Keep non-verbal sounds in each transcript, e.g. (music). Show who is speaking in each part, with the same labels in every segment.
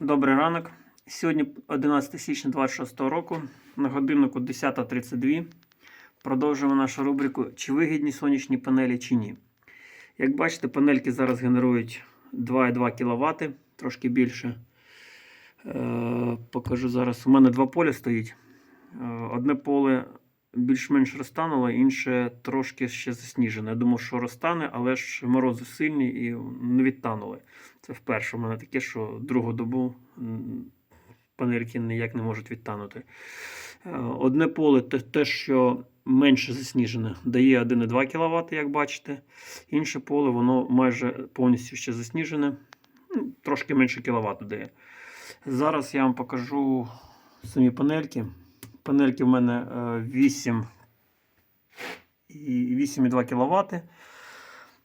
Speaker 1: Добрий ранок. Сьогодні 11 січня 26 року. На годиннику 10.32. Продовжуємо нашу рубрику Чи вигідні сонячні панелі чи ні. Як бачите, панельки зараз генерують 2,2 кВт, трошки більше. Е, покажу зараз. У мене два поля стоїть. Е, одне поле більш-менш розтануло, інше трошки ще засніжене. Я думав, що розтане, але ж морози сильні і не відтанули. Це вперше у мене таке, що другу добу панельки ніяк не можуть відтанути. Е, Одне поле, те, що менше засніжене, дає 1,2 кВт, як бачите. Інше поле, воно майже повністю ще засніжене, ну, трошки менше кВт дає. Зараз я вам покажу самі панельки. Панельки в мене е, 8 8,2 кВт.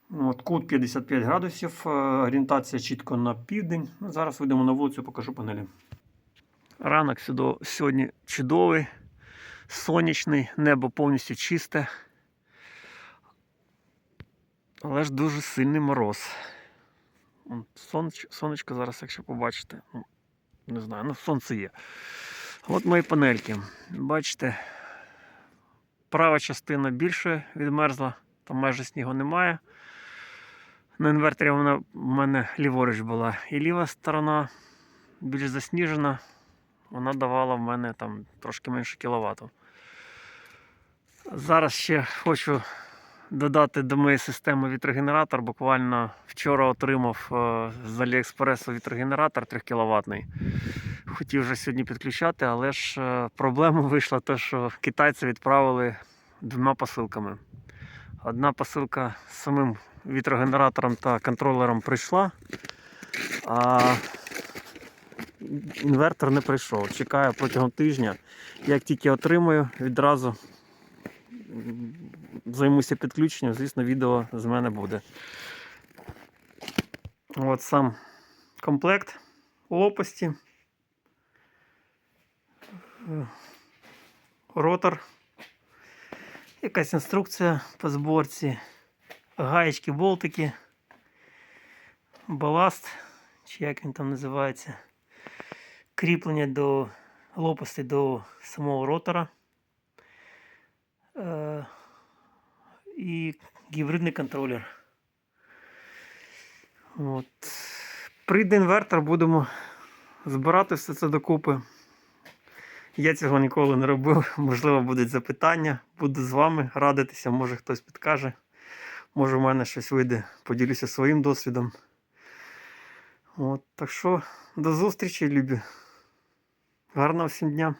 Speaker 1: От, кут 55 градусів, е, орієнтація чітко на південь. Ну, Зараз вийдемо на вулицю, покажу панелі. Ранок сьогодні чудовий, сонячний, небо повністю чисте. Але ж дуже сильний мороз. Сонечко зараз, якщо побачите, ну, не знаю, ну сонце є. От мої панельки. Бачите, права частина більше відмерзла, там майже снігу немає. На інверторі в мене ліворуч була. І ліва сторона більш засніжена, вона давала в мене там трошки менше кіловату. Зараз ще хочу додати до моєї системи вітрогенератор. Буквально вчора отримав е, з Аліекспресу вітрогенератор 3 кВт. Хотів вже сьогодні підключати, але ж е, проблема (laughs) вийшла те, що китайці відправили двома посилками. Одна посилка з самим вітрогенератором та контролером прийшла, а інвертор не прийшов. Чекаю протягом тижня. Як тільки отримаю, відразу займуся підключенням, звісно, відео з мене буде. От сам комплект лопасті. Ротор. Якась інструкція по зборці. Гаєчки, болтики. Баласт, чи як він там називається. Кріплення до лопасті до самого ротора. Е, і гібридний контролер. От. Прийде інвертор, будемо збирати все це докупи. Я цього ніколи не робив. Можливо, будуть запитання. Буду з вами радитися, може хтось підкаже. Може, в мене щось вийде, поділюся своїм досвідом. От, так що до зустрічі, любі. Гарного всім дня!